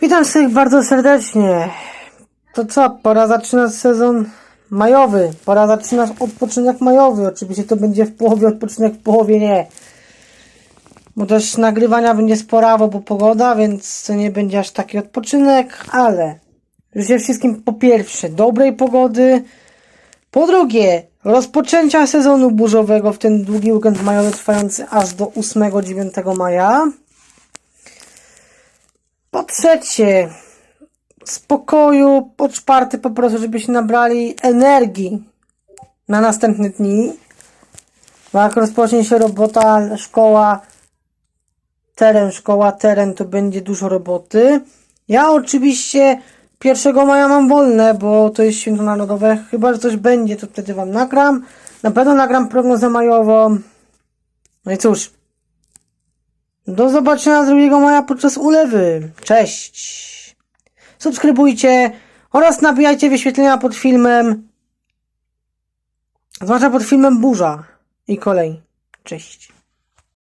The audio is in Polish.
Witam wszystkich bardzo serdecznie. To co, pora zaczynać sezon majowy. Pora zaczynać odpoczynek majowy. Oczywiście to będzie w połowie, odpoczynek w połowie nie. Bo też nagrywania będzie sporawo, bo pogoda, więc to nie będzie aż taki odpoczynek, ale życzę wszystkim po pierwsze dobrej pogody, po drugie rozpoczęcia sezonu burzowego w ten długi weekend majowy trwający aż do 8-9 maja. Trzecie, spokoju, po czwarte po prostu, żebyście nabrali energii na następne dni. Bo jak rozpocznie się robota, szkoła, teren, szkoła, teren, to będzie dużo roboty. Ja oczywiście 1 maja mam wolne, bo to jest święto narodowe. Chyba, że coś będzie, to wtedy wam nagram. Na pewno nagram prognozę majową. No i cóż. Do zobaczenia 2 maja podczas ulewy. Cześć. Subskrybujcie oraz nabijajcie wyświetlenia pod filmem. Zwłaszcza pod filmem Burza i kolej. Cześć.